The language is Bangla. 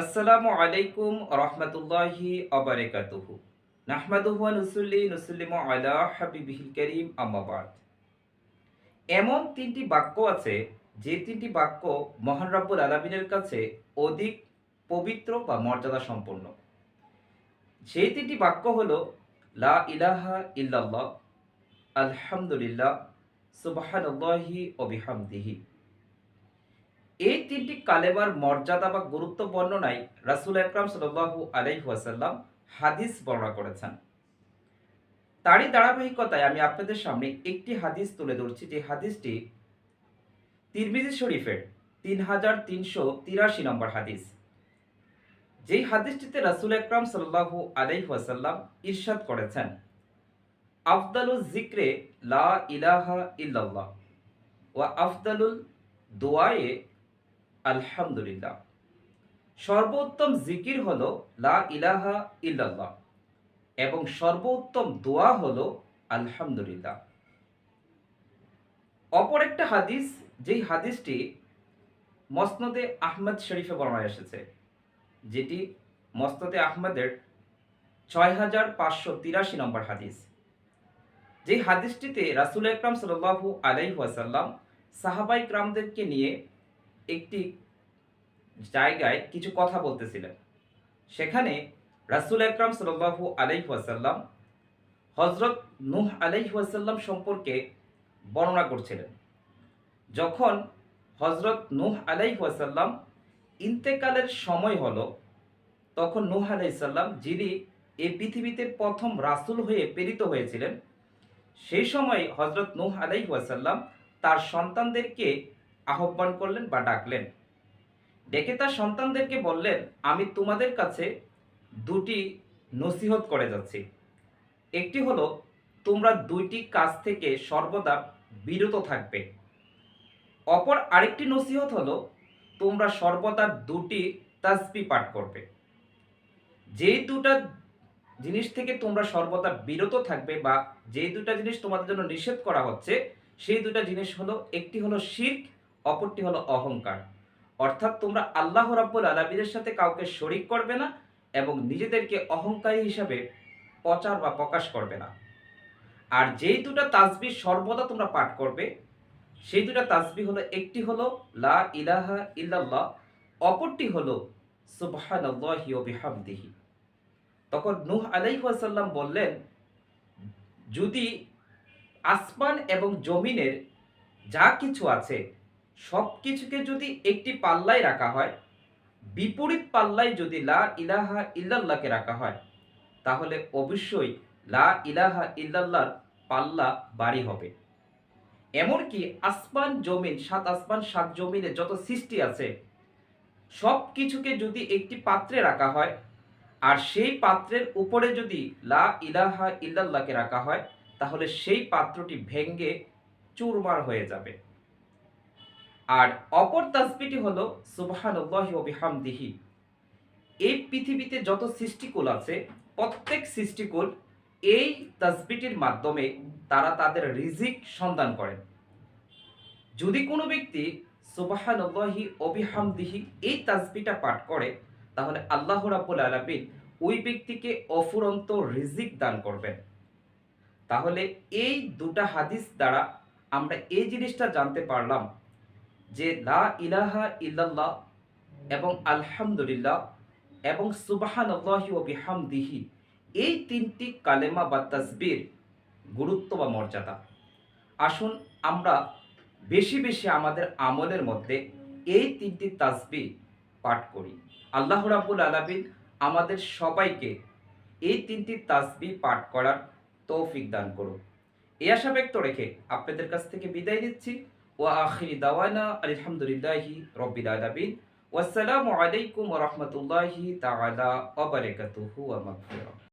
আসসালামু আলাইকুম রহমতুল্লাহি অবরাকাতুহু নাহমাদুহু নুসাল্লি, নুসাল্লিমু আলা হাবিবিহিল কারীম, আম্মা বাদ। এমন তিনটি বাক্য আছে, যে তিনটি বাক্য মহান রব্বুল আলামিনের কাছে অধিক পবিত্র বা মর্যাদা সম্পন্ন। সেই তিনটি বাক্য হলো, লা ইলাহা ইল্লাল্লাহ, আলহামদুলিল্লাহ, সুবহানাল্লাহি ওয়া বিহামদিহি। এই তিনটি কালেমার মর্যাদা বা গুরুত্ব বর্ণনায় রাসুল আকরাম সাল্লাহু আলাইহাসাল্লাম হাদিস বর্ণনা করেছেন। তারই ধারাবাহিকতায় আমি আপনাদের সামনে একটি হাদিস তুলে ধরছি, যে হাদিসটি তিরমিজি শরীফের তিন হাজার তিনশো তিরাশি নম্বর হাদিস। যেই হাদিসটিতে রাসুল আকরাম সাল্লাহু আলাইহাসাল্লাম ইরশাদ করেছেন আফদালুল জিক্রে লা ইলাহা ইল্লাল্লাহ ওয়া আফদালুল দোয়ায়ে আলহামদুলিল্লাহ। সর্বোত্তম জিকির হলো লা ইলাহা ইল্লাল্লাহ এবং সর্বোত্তম দোয়া হলো আলহামদুলিল্লাহ। অপর একটা হাদিস, যেই হাদিসটি মসনদে আহমদ শরীফে বর্ণনা এসেছে, যেটি মসনদে আহমদের ছয় হাজার পাঁচশো তিরাশি নম্বর হাদিস। যেই হাদিসটিতে রাসুল আকরাম সাল্লাহু আলাইহাসাল্লাম সাহাবাই ক্রামদেরকে নিয়ে একটি জায়গায় কিছু কথা বলতেছিলেন। সেখানে রাসুল আকরাম সাল্লাহু আলাইহাসাল্লাম হজরত নুহ আলাইহাসাল্লাম সম্পর্কে বর্ণনা করছিলেন। যখন হজরত নুহ আলাইহাসাল্লাম ইন্তেকালের সময় হলো, তখন নুহ আলাইসাল্লাম যিনি এই পৃথিবীতে প্রথম রাসুল হয়ে প্রেরিত হয়েছিলেন, সেই সময় হজরত নুহ আলাইহাসাল্লাম তার সন্তানদেরকে আহ্বান করলেন বা ডাকলেন। ডেকে তার সন্তানদেরকে বললেন, আমি তোমাদের কাছে দুটি নসিহত করে যাচ্ছি। একটি হলো, তোমরা দুইটি কাজ থেকে সর্বদা বিরত থাকবে। অপর আরেকটি নসিহত হলো, তোমরা সর্বদা দুটি তাসবি পাঠ করবে। যেই দুটা জিনিস থেকে তোমরা সর্বদা বিরত থাকবে বা যেই দুটা জিনিস তোমাদের জন্য নিষেধ করা হচ্ছে, সেই দুটা জিনিস হলো, একটি হলো শির্ক অপরটি হলো অহংকার। অর্থাৎ তোমরা আল্লাহ রাব্বুল আলমীদের সাথে কাউকে শরিক করবে না এবং নিজেদেরকে অহংকারী হিসাবে প্রচার বা প্রকাশ করবে না। আর যেই দুটা তাসবি সর্বদা তোমরা পাঠ করবে, সেই দুটা তাজবি হলো, একটি হলো, লা ইলাহা ইল্লাল্লাহ, অপরটি হলো, সুবহানাল্লাহি ওয়া বিহামদিহি। তখন নূহ আলাইহাসাল্লাম বললেন, যদি আসমান এবং জমিনের যা কিছু আছে সব কিছুকে যদি একটি পাল্লায় রাখা হয়, বিপরীত পাল্লায় যদি লা ইলাহা ইল্লাল্লাহকে রাখা হয়, তাহলে অবশ্যই লা ইলাহা ইল্লাল্লাহর পাল্লা বাড়ি হবে। এমনকি আসমান জমিন, সাত আসমান, সাত জমিনে যত সৃষ্টি আছে সব কিছুকে যদি একটি পাত্রে রাখা হয়, আর সেই পাত্রের উপরে যদি লা ইলাহা ইল্লাল্লাহকে রাখা হয়, তাহলে সেই পাত্রটি ভেঙ্গে চুরমার হয়ে যাবে। আর অপর তাসবিটি হলো সুবহানাল্লাহি ওয়া বিহামদিহি। এই পৃথিবীতে যত সৃষ্টিকুল আছে, প্রত্যেক সৃষ্টিকুল এই তাসবিটির মাধ্যমে তারা তাদের রিজিক সন্ধান করেন। যদি কোনো ব্যক্তি সুবাহানল্লাহি অবিহামদিহি এই তাসবিটা পাঠ করে, তাহলে আল্লাহ রাব্বুল আলামিন ওই ব্যক্তিকে অফুরন্ত রিজিক দান করবেন। তাহলে এই দুটা হাদিস দ্বারা আমরা এই জিনিসটা জানতে পারলাম যে লা ইলাহা ইল্লাল্লাহ এবং আলহামদুলিল্লাহ এবং সুবাহান আল্লাহি ও বিহামদিহি, এই তিনটি কালেমা বা তাসবির গুরুত্ব বা মর্যাদা। আসুন আমরা বেশি বেশি আমাদের আমলের মধ্যে এই তিনটি তাসবি পাঠ করি। আল্লাহ রাবুল আলামিন আমাদের সবাইকে এই তিনটি তাসবি পাঠ করার তৌফিক দান করুন। এই আশা ব্যক্ত রেখে আপনাদের কাছ থেকে বিদায় নিচ্ছি। ও আখিরি দাওয়ানা আলহামদুলিল্লাহি রব্বিল আলামিন ওয়াসসালামু আলাইকুম ওয়া রাহমাতুল্লাহি তাআলা ওয়া বারাকাতুহু ওয়া মাগফিরাহ